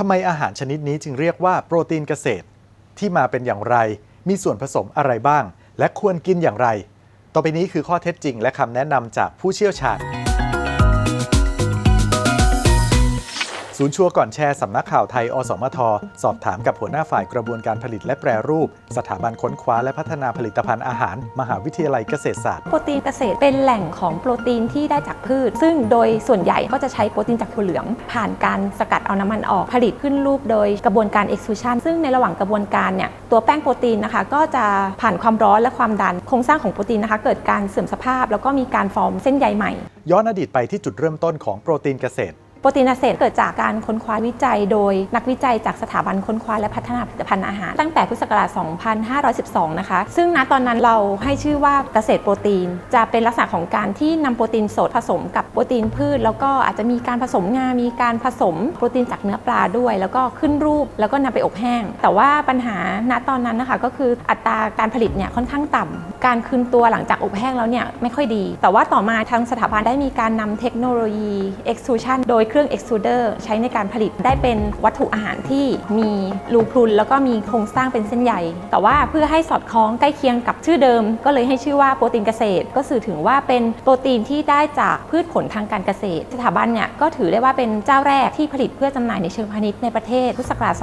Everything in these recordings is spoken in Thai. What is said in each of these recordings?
ทำไมอาหารชนิดนี้จึงเรียกว่าโปรตีนเกษตร ที่มาเป็นอย่างไร มีส่วนผสมอะไรบ้าง และควรกินอย่างไร ต่อไปนี้คือข้อเท็จจริงและคำแนะนำจากผู้เชี่ยวชาญ ศูนย์ชัวร์ก่อนแชร์สำนักข่าวไทย อสมท สอบถามกับหัวหน้าฝ่ายกระบวนการผลิตและแปรรูป สถาบันค้นคว้าและพัฒนาผลิตภัณฑ์อาหาร มหาวิทยาลัยเกษตรศาสตร์ โปรตีนเกษตรเป็นแหล่งของโปรตีนที่ได้จากพืช ซึ่งโดยส่วนใหญ่ก็จะใช้โปรตีนจากถั่วเหลือง ผ่านการสกัดเอาน้ำมันออกผลิตขึ้นรูปโดยกระบวนการ extrusion ซึ่งในระหว่างกระบวนการเนี่ยตัวแป้งโปรตีนนะคะก็จะผ่านความร้อนและความดันโครงสร้างของโปรตีนนะคะเกิดการเสื่อมสภาพ แล้วก็มีการฟอร์มเส้นใยใหม่ ย้อนอดีตไปที่จุดเริ่มต้นของโปรตีนเกษตร โปรตีนเกษตรเกิดจากการค้นคว้าวิจัยโดยนักวิจัยจากสถาบันค้นคว้าและพัฒนาผลิตภัณฑ์อาหาร ตั้งแต่พุทธศักราช 2512 นะคะ ซึ่งณตอนนั้นเราให้ชื่อว่าเกษตรโปรตีน จะเป็นลักษณะของการที่นำโปรตีนสดผสมกับโปรตีนพืช แล้วก็อาจจะมีการผสมงา มีการผสมโปรตีนจากเนื้อปลาด้วย แล้วก็ขึ้นรูปแล้วก็นำไปอบแห้ง แต่ว่าปัญหาณตอนนั้นนะคะก็คืออัตราการผลิตเนี่ยค่อนข้างต่ำการคืนตัวหลังจากอบแห้งแล้วเนี่ยไม่ค่อยดี แต่ว่าต่อมาทางสถาบันได้มีการนำเทคโนโลยี extrusion โดยเครืรื่อง extruder ใช้ในการผลิตได้เป็นวัตถุอาหารที่มีรูพรุน แล้วก็มีโครงสร้างเป็นเส้นใยแต่ว่าเพื่อให้สอดคล้องใกล้เคียงกับชื่อเดิม ก็เลยให้ชื่อว่าโปรตีนเกษตร ก็สื่อถึงว่าเป็นโปรตีนที่ได้จากพืชผลทางการเกษตร สถาบันเนี่ยก็ถือได้ว่าเป็นเจ้าแรกที่ผลิตเพื่อจำหน่ายในเชิงพาณิชย์ในประเทศพุทธศักราช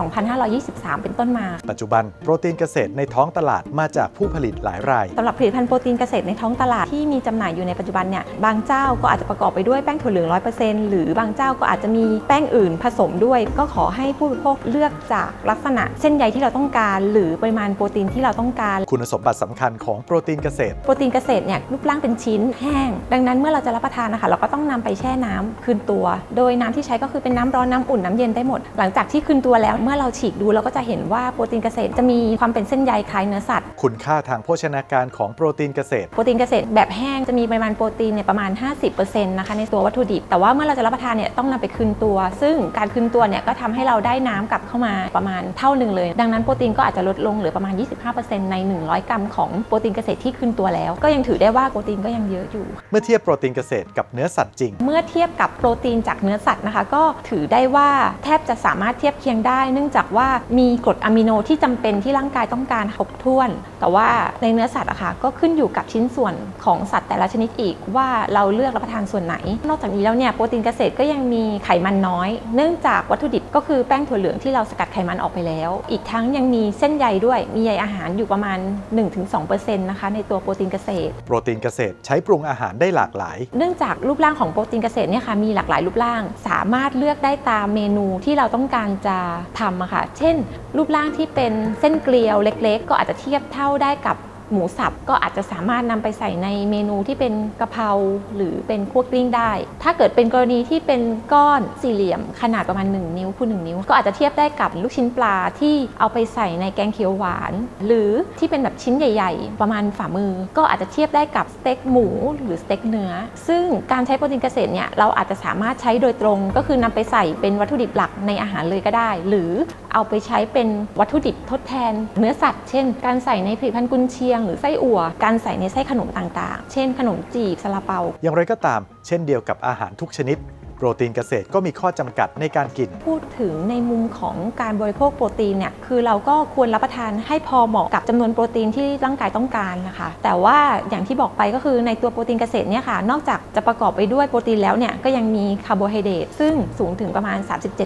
2523 เป็นต้นมา ปัจจุบันโปรตีนเกษตรในท้องตลาดมาจากผู้ผลิตหลายรายสำหรับผลิตภัณฑ์โปรตีนเกษตรในท้องตลาดที่มีจำหน่ายอยู่ในปัจจุบันเนี่ยบางเจ้าก็อาจจะประกอบไปด้วยแป้งถั่วเหลือง100%หรือบางเจ้าก็อาจจะมีแป้งอื่นผสมด้วย ก็ขอให้ผู้บริโภคเลือกจากลักษณะเส้นใยที่เราต้องการ หรือปริมาณโปรตีนที่เราต้องการ คุณสมบัติสำคัญของโปรตีนเกษตร โปรตีนเกษตรเนี่ยรูปร่างเป็นชิ้นแห้ง ดังนั้นเมื่อเราจะรับประทานนะคะเราก็ต้องนำไปแช่น้ำคืนตัว โดยน้ำที่ใช้ก็คือเป็นน้ำร้อนน้ำอุ่นน้ำเย็นได้หมด หลังจากที่คืนตัวแล้วเมื่อเราฉีกดูเราก็จะเห็นว่าโปรตีนเกษตรจะมีความเป็นเส้นใยคล้ายเนื้อสัตว์ คุณค่าทางโภชนาการของโปรตีนเกษตร โปรตีนเกษตรแบบแห้งจะมีปริมาณโปรตีนเนี่ยประมาณ 50%นะคะในตัววัตถุดิบ แต่ว่าเมื่อเราจะรับประทานเนี่ยต้องนำไปคืนตัว ซึ่งการคืนตัวเนี่ยก็ทำให้เราได้น้ำกลับเข้ามาประมาณเท่าหนึ่งเลย ดังนั้นโปรตีนก็อาจจะลดลงเหลือประมาณ 25%ใน 100 กรัมของโปรตีนเกษตรที่คืนตัวแล้ว ก็ยังถือได้ว่าโปรตีนก็ยังเยอะอยู่ เมื่อเทียบโปรตีนเกษตรกับเนื้อสัตว์จริง เมื่อเทียบกับโปรตีนจากเนื้อสัตว์นะคะ ก็ถือได้ว่าแทบจะสามารถเทียบเคียงได้ เนื่องจากว่ามีกรดอะมิโนที่จำเป็นที่ร่างกายต้องการครบถ้วน แต่ว่าในเนื้อสัตว์อะค่ะก็ขึ้นอยู่กับชิ้นส่วนของสัตว์แต่ละชนิดอีกว่าเราเลือกรับประทานส่วนไหน นอกจากนี้แล้วเนี่ยโปรตีนเกษตรก็ยังมีไขมันน้อย เนื่องจากวัตถุดิบก็คือแป้งถั่วเหลืองที่เราสกัดไขมันออกไปแล้ว อีกทั้งยังมีเส้นใยด้วย มีใยอาหารอยู่ประมาณ 1-2%นะคะในตัวโปรตีนเกษตร โปรตีนเกษตรใช้ปรุงอาหารได้หลากหลาย เนื่องจากรูปร่างของโปรตีนเกษตรเนี่ยค่ะมีหลากหลายรูปร่าง สามารถเลือกได้ตามเมนูที่เราต้องการจะทำอะค่ะ เช่น รูปร่างที่เป็นเส้นเกลียวเล็ก ๆ ก็อาจจะเทียบเท่าได้กับ หมูสับก็อาจจะสามารถนำไปใส่ในเมนูที่เป็นกะเพราหรือเป็นคั่วกลิ้งได้ ถ้าเกิดเป็นกรณีที่เป็นก้อนสี่เหลี่ยมขนาดประมาณ 1 นิ้วคูณ1นิ้ว ก็อาจจะเทียบได้กับลูกชิ้นปลาที่เอาไปใส่ในแกงเขียวหวาน หรือที่เป็นแบบชิ้นใหญ่ ๆ ประมาณฝ่ามือ ก็อาจจะเทียบได้กับสเต็กหมูหรือสเต็กเนื้อ ซึ่งการใช้โปรตีนเกษตรเนี่ยเราอาจจะสามารถใช้โดยตรง ก็คือนำไปใส่เป็นวัตถุดิบหลักในอาหารเลยก็ได้ หรือเอาไปใช้เป็นวัตถุดิบทดแทน เนื้อสัตว์ เช่น การใส่ในผลิตภัณฑ์กุนเชียงหรือไส้อั่วการใส่ในไส้ขนมต่างๆ เช่น ขนมจีบซาลาเปา อย่างไรก็ตาม เช่นเดียวกับอาหารทุกชนิด โปรตีนเกษตรก็มีข้อจำกัดในการกิน พูดถึงในมุมของการบริโภคโปรตีนเนี่ยคือเราก็ควรรับประทานให้พอเหมาะกับจำนวนโปรตีนที่ร่างกายต้องการนะคะ แต่ว่าอย่างที่บอกไปก็คือในตัวโปรตีนเกษตรเนี่ยค่ะ นอกจากจะประกอบไปด้วยโปรตีนแล้วเนี่ยก็ยังมีคาร์โบไฮเดรตซึ่งสูงถึงประมาณ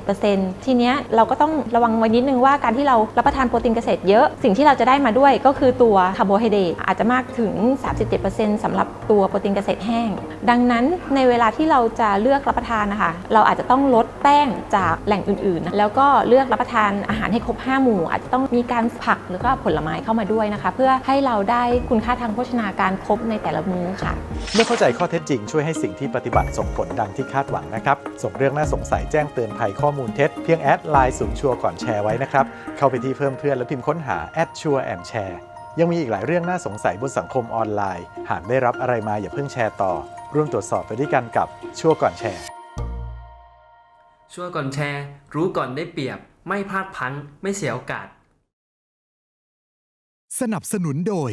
37%ทีเนี้ยเราก็ต้องระวังไว้นิดนึงว่าการที่เรารับประทานโปรตีนเกษตรเยอะสิ่งที่เราจะได้มาด้วยก็คือตัวคาร์โบไฮเดรตอาจจะมากถึง 37%สำหรับตัวโปรตีนเกษตรแห้ง ดังนั้นในเวลาที่เราจะเลือกรับประทานนะคะ เราอาจจะต้องลดแป้งจากแหล่งอื่นๆ แล้วก็เลือกรับประทานอาหารให้ครบ 5 หมู่ อาจจะต้องมีการผักหรือก็ผลไม้เข้ามาด้วยนะคะ เพื่อให้เราได้คุณค่าทางโภชนาการครบในแต่ละมื้อค่ะ เมื่อเข้าใจข้อเท็จจริงช่วยให้สิ่งที่ปฏิบัติส่งผลดังที่คาดหวังนะครับ ส่งเรื่องน่าสงสัยแจ้งเตือนภัยข้อมูลเท็จเพียงแอดไลน์ศูนย์ชัวร์ก่อนแชร์ไว้นะครับ เข้าไปที่เพิ่มเพื่อนแล้วพิมพ์ค้นหาแอดชัวร์แอนแชร์ยังมีอีกหลายเรื่องน่าสงสัยบนสังคมออนไลน์ หากได้รับอะไรมาอย่าเพิ่งแชร์ต่อ ร่วมตรวจสอบไปด้วยกันกับชัวก่อนแชร์ ช่วยก่อนแชร์ รู้ก่อนได้เปรียบ ไม่พลาดพังไม่เสียโอกาส สนับสนุนโดย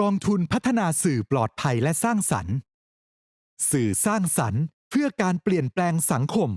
กองทุนพัฒนาสื่อปลอดภัยและสร้างสรรค์ สื่อสร้างสรรค์เพื่อการเปลี่ยนแปลงสังคม